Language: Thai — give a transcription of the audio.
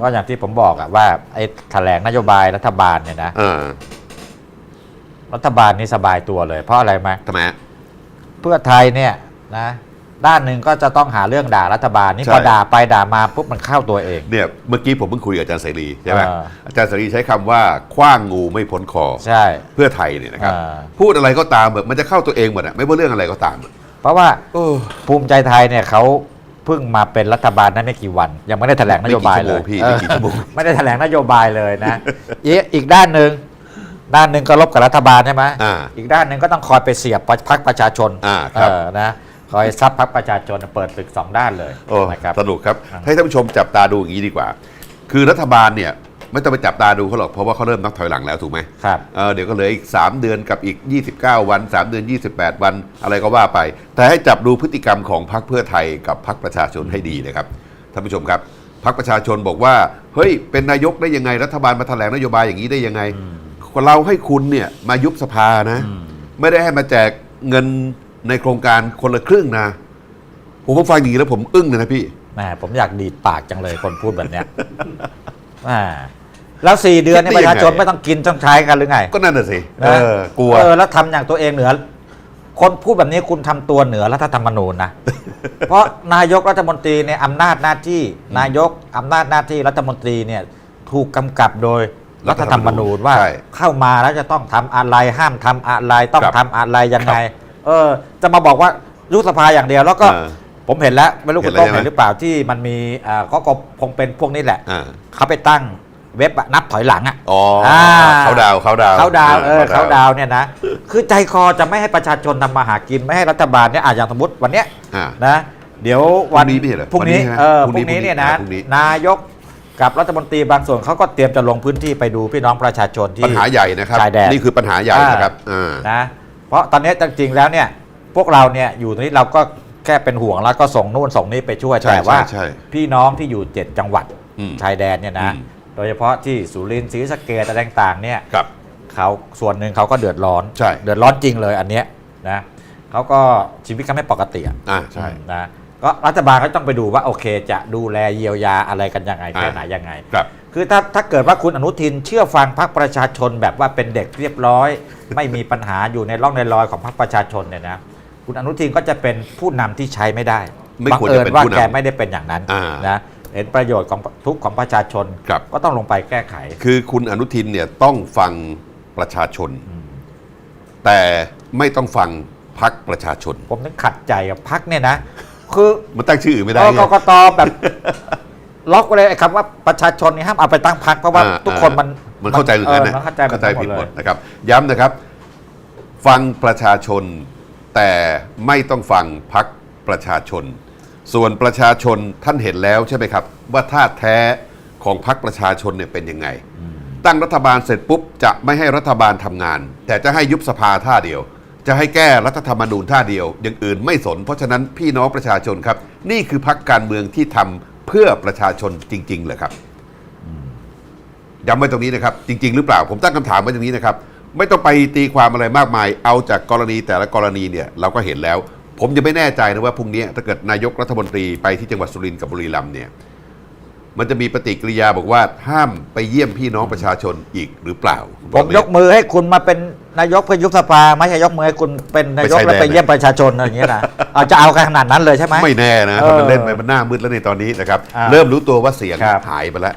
ก็อย่างที่ผมบอกอะว่าไอ้แถลงนโยบายรัฐบาลเนี่ยนะ เออรัฐบาลนี่สบายตัวเลย เพราะอะไรไหมทำไมฮะ เพื่อไทยเนี่ยนะ ด้านหนึ่งก็จะต้องหาเรื่องด่ารัฐบาลนี่ใช่ พอด่าไปด่ามาปุ๊บมันเข้าตัวเอง เนี่ยเมื่อกี้ผมเพิ่งคุยกับอาจารย์เสรีใช่ไหมเออ อาจารย์เสรีใช้คำว่าคว้างงูไม่พ้นคอ ใช่ เพื่อไทยเนี่ยนะครับ เออ พูดอะไรก็ตามแบบมันจะเข้าตัวเองหมดอะไม่ว่าเรื่องอะไรก็ตามอะเพราะว่าโอ้ ภูมิใจไทยเนี่ยเขา เพิ่งมาเป็นรัฐบาลได้ไม่กี่วัน ยังไม่ได้แถลงนโยบายเลยไม่กี่ชั่วโมงพี่เออไม่กี่ชั่วโมง ไม่ได้แถลงนโยบายเลยนะอีกอีกด้านหนึ่งด้านหนึ่งก็ลบกับรัฐบาลใช่ไหมอ่าอีกด้านหนึ่งก็ต้องคอยไปเสียบพักประชาชนอ่าครับ เออนะคอยซับพักประชาชนเปิดศึกสองด้านเลยโอ้นะครับ สนุกครับอ่าให้ท่านผู้ชมจับตาดูอย่างนี้ดีกว่า คือรัฐบาลเนี่ย ไม่ต้องไปจับตาดูเขาหรอกเพราะว่าเขาเริ่มนับถอยหลังแล้วถูกไหมครับเออเดี๋ยวก็เหลืออีก 3 เดือนกับอีก 29 วัน 3 เดือน 28 วันอะไรก็ว่าไป แต่ให้จับดูพฤติกรรมของพรรคเพื่อไทยกับพรรคประชาชนให้ดีนะครับท่านผู้ชมครับพรรคประชาชนบอกว่าเฮ้ยเป็นนายกได้ยังไงรัฐบาลมาแถลงนโยบายอย่างนี้ได้ยังไงเราให้คุณเนี่ยมายุบสภานะ ไม่ได้ให้มาแจกเงินในโครงการคนละครึ่งนะผมฟังอย่างนี้แล้วผมอึ้งเลยนะพี่แหมผมอยากดีดปากจังเลยคนพูดแบบเนี้ยแหม แล้วสี่เดือนเนี่ยคิปดได้ระยังไงชาชนไม่ต้องกินต้องใช้กันหรือไงก็นั่นน่ะสิเอนะอกลัว เออแล้วทำอย่างตัวเองเหนือ คนพูดแบบนี้คุณทำตัวเหนือรัฐธรรมนูญนะ เพราะนายกรัฐมนตรีเนี่ยอำนาจหน้าที่ นายกอำนาจหน้าที่รัฐมนตรีเนี่ยถูกกำกับโดยรัฐธรรมนูญว่าใช่เข้ามาแล้วจะต้องทำอะไรห้ามทำอะไรต้องครับทำอะไรยังไงครับเออ จะมาบอกว่ายุบสภาอย่างเดียว แล้วก็เออผมเห็นแล้วไม่รู้เห็คุนณแล้วต้องใช่ไหม เห็นหรือเปล่าที่มันมีอ่าก็ก็คงเป็นพวกนี้แหละ อ่า เขาไปตั้ง เว็บอะนับถอยหลังอะอ๋ออาเขาดาวน์เขาดาวน์เขาดาวน์เอออ่เขาดาวน์เนี่ยนะคือใจคอจะไม่ให้ประชาชนทำมาหากินไม่ให้รัฐบาลเนี่ยอะอย่างสมมติวันเนี้ยอ่านะเดี๋ยววันพรุ่งนี้ไม่ใช่เหรอพรุ่งนี้วันนี้ใช่ไหมเออพพรุ่รุ่งนี้งนี้เนี่ยนะพรุ่งนี้นายกกับรัฐมนตรีบางส่วนเขาก็เตรียมจะลงพื้นที่ไปดูพี่น้องประชาชนที่ปัญหาใหญ่นะครับชายแดนนี่คือปัญหาใหญ่นะครับอ่านะเพราะตอนนี้จริงๆแล้วเนี่ยพวกเราเนี่ยอยู่ตรงนี้เราก็แค่เป็นห่วงแล้วก็ส่งนู่นส่งนี่ไปช่วยใช่แต่ว่าใช่ใช่พี่น้องที่อยู่เจ็ดจังหวัดอืมชายแดนเนี่ยนะอืม โดยเฉพาะที่สุรินทร์ศรีสะเกษอะไรต่างๆเนี่ยครับ เขาส่วนหนึ่งเขาก็เดือดร้อน ใช่ เดือดร้อนจริงเลยอันเนี้ยนะเขาก็ชีวิตเขาไม่ปกติอะอ่าใช่ นะก็รัฐบาลเขาต้องไปดูว่าโอเค จะดูแลเยียวยาอะไรกันยังไงแค่ไหนอ่ายัยังไง ครับคือถ้าถ้าเกิดว่าคุณอนุทินเชื่อฟังพรรคประชาชนแบบว่าเป็นเด็กเรียบร้อย ไม่มีปัญหาอยู่ในร่องในรอยของพรรคประชาชนเนี่ยนะคุณอนุทินก็จะเป็นผู้นำที่ใช้ไม่ได้ไม่บังควรเอิจะญเป็นว่าผู้นำแกไม่ได้เป็นอย่างนั้นอ่านนะ เห็นประโยชน์ของทุกข์ของประชาชน ครับ ก็ต้องลงไปแก้ไข คือคุณอนุทินเนี่ยต้องฟังประชาชน แต่ไม่ต้องฟังพักประชาชน ผมนึกขัดใจกับพักเนี่ยนะ คือมันตั้งชื่ออื่นไม่ได้เออไงกกตแบบล็อกไว้เลยไอ้คำว่าประชาชนนี่ห้ามเอาไปตั้งพักเพราะว่าอ่าทุกคนมันมันเข้าใจอย่างนั้นเอนะอมันเข้าใจเข้าใจผิดหมดเลยนะครับ ย้ำนะครับ ฟังประชาชนแต่ไม่ต้องฟังพักประชาชน ส่วนประชาชนท่านเห็นแล้วใช่ไหมครับ ว่าท่าแท้ของพักประชาชนเนี่ยเป็นยังไง ตั้งรัฐบาลเสร็จปุ๊บจะไม่ให้รัฐบาลทำงาน แต่จะให้ยุบสภาท่าเดียว จะให้แก้รัฐธรรมนูญท่าเดียว อย่างอื่นไม่สน เพราะฉะนั้นพี่น้องประชาชนครับ นี่คือพักการเมืองที่ทำเพื่อประชาชนจริงๆเหรอครับย้ำไว้ตรงนี้นะครับ จริง ๆ หรือเปล่าผมตั้งคำถามไว้ตรงนี้นะครับ ไม่ต้องไปตีความอะไรมากมาย เอาจากกรณีแต่ละกรณีเนี่ยเราก็เห็นแล้ว ผมยังไม่แน่ใจนะว่าพรุ่งนี้ถ้าเกิดนายกรัฐมนตรีไปที่จังหวัดสุรินทร์กับบุรีรัมย์เนี่ยมันจะมีปฏิกิริยาบอกว่าห้ามไปเยี่ยมพี่น้องประชาชนอีกหรือเปล่าผมยกมือให้คุณมาเป็นนายกเพื่อยุบสภาไม่ใช่ยกมือให้คุณเป็นนายกไปชายแดนแล้วไปเยี่ยมประชาชนอะไรอย่างเงี้ยนะเอาจะเอาขนาดนั้นเลยใช่ไหมไม่แน่นะเออถ้ามันเล่นไปมันหน้ามืดแล้วในตอนนี้นะครับอ่าเริ่มรู้ตัวว่าเสียงครับหายไปแล้ว